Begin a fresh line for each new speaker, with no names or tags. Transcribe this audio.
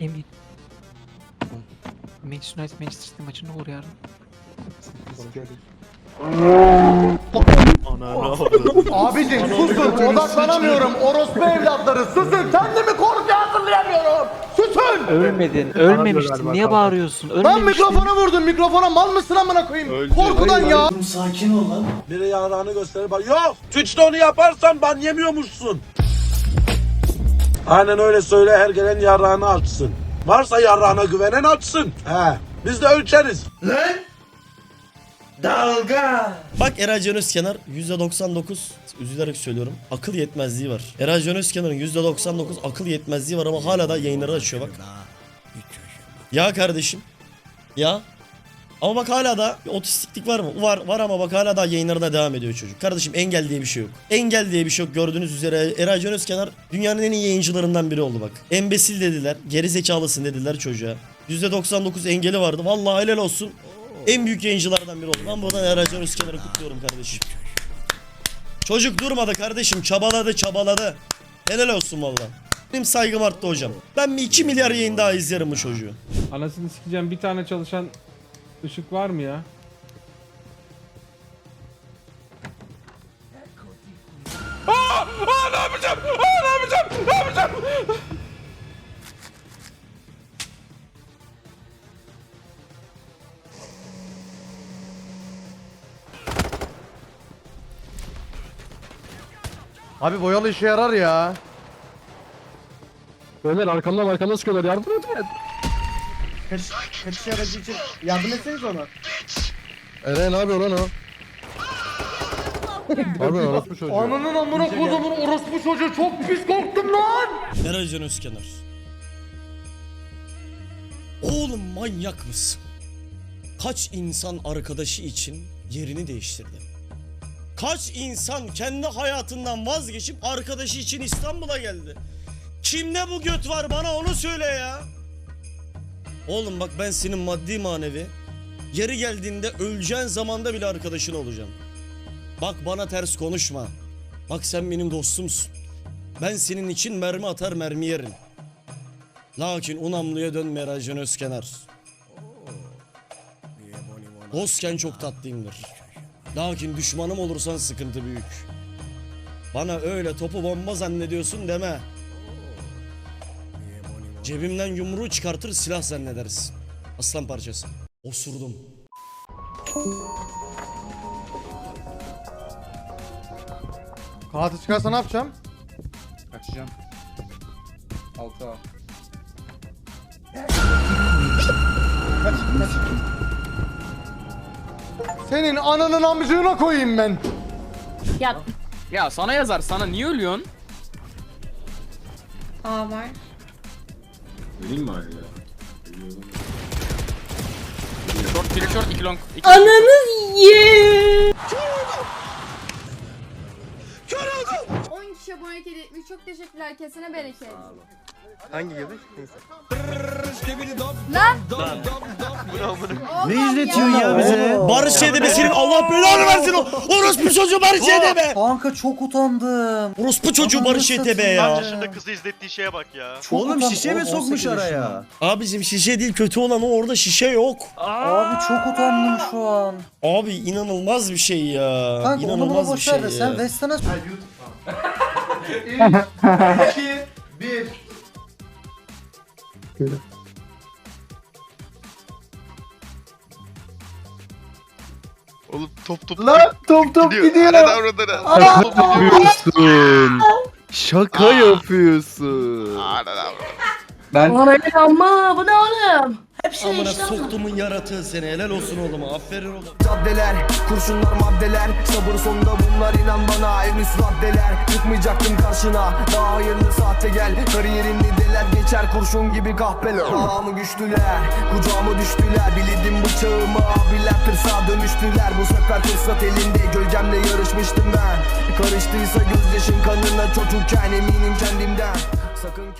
Emin. Manchester United Manchester City maçına uğur yarın.
Abicim susun odaklanamıyorum. Orospu evlatları susun. Kendimi korucuya hazırlayamıyorum. Susun.
Ölmedin, ölmemiştin. Niye bağırıyorsun?
Ben
Ölmemiştin.
mikrofona vurdum. Mikrofona mal mısın amına koyayım? Korkudan ya.
Biri yarağını gösterir bak. Yok! Twitch'te onu yaparsan ban yemiyormuşsun. Aynen öyle söyle her gelen yarağını açsın. Varsa yarağına güvenen açsın. He. Biz de ölçeriz.
Bak Eray Can Özkenar %99 üzülerek söylüyorum akıl yetmezliği var. Eray Can Özkenar'ın %99 akıl yetmezliği var ama hala da yayınları açıyor bak. Ya kardeşim. Ya. Ama bak hala da bir otistiklik var mı? Var var ama bak hala da yayınlarına devam ediyor çocuk. Kardeşim engel diye bir şey yok. Engel diye bir şey yok. Gördüğünüz üzere Eray Can Özkenar dünyanın en iyi yayıncılarından biri oldu bak. Embesil dediler. Geri zekalısın dediler çocuğa. %99 engeli vardı. Vallahi helal olsun. En büyük yayıncılardan biri oldu. Ben buradan Eray Can Özkenar'ı kutluyorum kardeşim. Çocuk durmadı kardeşim. Çabaladı çabaladı. Helal olsun vallahi. Benim saygım arttı hocam. Ben bir 2 milyar yayın daha izlerim bu çocuğu.
Anasını sikeceğim bir tane çalışan ışık var mı ya?
Abi boyalı işe yarar ya.
Beyler arkamdan arkamdan sıkıyorlar yardım et.
Kaçış aracı için yardım etseniz ona.
Eren abi lan o. Abi orospu çocuğu.
Ananın amına kodumun orospu çocuğu çok pis korktum lan.
Eray Can Özkenar. Oğlum manyak mısın? Kaç insan arkadaşı için yerini değiştirdi? Kaç insan kendi hayatından vazgeçip arkadaşı için İstanbul'a geldi? Kimde bu göt var bana onu söyle ya. Oğlum bak ben senin maddi manevi yeri geldiğinde öleceğin zamanda bile arkadaşın olacağım. Bak bana ters konuşma. Bak sen benim dostumsun. Ben senin için mermi atar mermi yerim. Lakin unamlıya dönme Rajan Özkenar. Dostken çok tatlıyımdır. Lakin düşmanım olursan sıkıntı büyük. Bana öyle topu bomba zannediyorsun deme. Cebimden yumruğu çıkartır silah zannedersin. Aslan parçası. Osurdum.
Kanatı çıkarsa ne yapacağım?
Kaçacağım. Altı A.
Senin ananın amcığına koyayım ben.
Ya
Ya sana yazar sana niye ölüyorsun?
A var.
Short biri short iki long. İki
Ananız ye.
10 kişi hediye etmiş. Çok teşekkürler. Kesene bereket.
Hangi gibi?
Lan!
Ne izletiyorsun ya bize?
Barış Edebe senin Allah belanı versin o. Orospu çocuğu Barış Edebe.
Kanka çok utandım.
Orospu çocuğu Barış Edebe ya.
yaşında kızı izlettiği şeye bak ya.
Çok Oğlum şişe mi sokmuş araya?
Abicim şişe değil kötü olan o orada şişe yok.
Abi çok utandım şu an.
Abi inanılmaz bir şey ya.
Kanka onu buna
inanılmaz bir şey
ver de
ya.
sen Westan'a
2 1
Oğlum top top
Lan top top gidiyor.
Ana avradına. Top top gidiyor.
yapıyorsun. Şaka yapıyorsun.
Ana avradına.
Bana inanma bu ne oğlum? Hepsi
Amına
işte.
soktumun yaratığı seni helal olsun oğlum aferin oğlum.
Caddeler, kurşunlar maddeler Sabır sonunda bunlar inan bana En üst raddeler Çıkmayacaktım karşına Daha hayırlı sahte gel Kariyerimde deler geçer kurşun gibi kahpeler Ağamı güçlüler Kucağıma düştüler Bilirdim bıçağımı abiler tırsağa dönüştüler Bu sefer fırsat elinde. Gölgemle yarışmıştım ben. Karıştıysa gözyaşın kanına çocukken eminim kendimden. Sakın ki